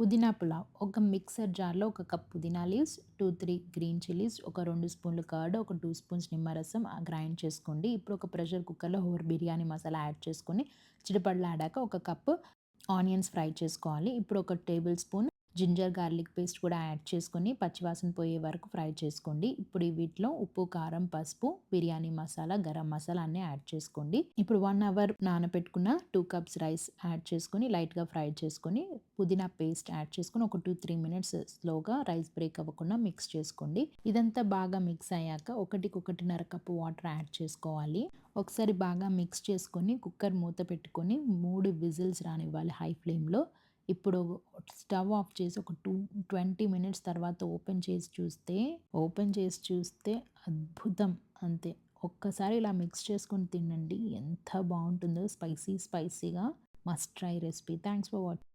పుదీనా పులావ్ ఒక మిక్సర్ జార్లో ఒక కప్ పుదీనా leaves two three green chillies ఒక రెండు స్పూన్లు కర్డ్ ఒక టూ స్పూన్స్ నిమ్మరసం గ్రైండ్ చేసుకోండి. ఇప్పుడు ఒక ప్రెషర్ కుక్కర్లో హోర్ బిర్యానీ మసాలా యాడ్ చేసుకొని చిటపడలాడాక ఒక కప్పు ఆనియన్స్ ఫ్రై చేసుకోవాలి. ఇప్పుడు ఒక tablespoon ginger garlic paste కూడా యాడ్ చేసుకొని పచ్చివాసన పోయే వరకు ఫ్రై చేసుకోండి. ఇప్పుడు వీటిలో ఉప్పు కారం పసుపు బిర్యానీ మసాలా గరం మసాలా అన్నీ యాడ్ చేసుకోండి. ఇప్పుడు వన్ అవర్ నానబెట్టుకున్న టూ కప్స్ రైస్ యాడ్ చేసుకొని లైట్గా ఫ్రై చేసుకొని పుదీనా పేస్ట్ యాడ్ చేసుకొని ఒక టూ త్రీ మినిట్స్ స్లోగా రైస్ బ్రేక్ అవ్వకుండా మిక్స్ చేసుకోండి. ఇదంతా బాగా మిక్స్ అయ్యాక ఒకటికి ఒకటిన్నర కప్పు వాటర్ యాడ్ చేసుకోవాలి. ఒకసారి బాగా మిక్స్ చేసుకొని కుక్కర్ మూత పెట్టుకొని మూడు విజిల్స్ రానివ్వాలి హై ఫ్లేమ్లో. ఇప్పుడు స్టవ్ ఆఫ్ చేసి ఒక టూ ట్వంటీ మినిట్స్ తర్వాత ఓపెన్ చేసి చూస్తే ఓపెన్ చేసి చూస్తే అద్భుతం అంతే. ఒక్కసారి ఇలా మిక్స్ చేసుకొని తినండి. ఎంత బాగుంటుందో స్పైసీ స్పైసీగా. Must try recipe. Thanks for watching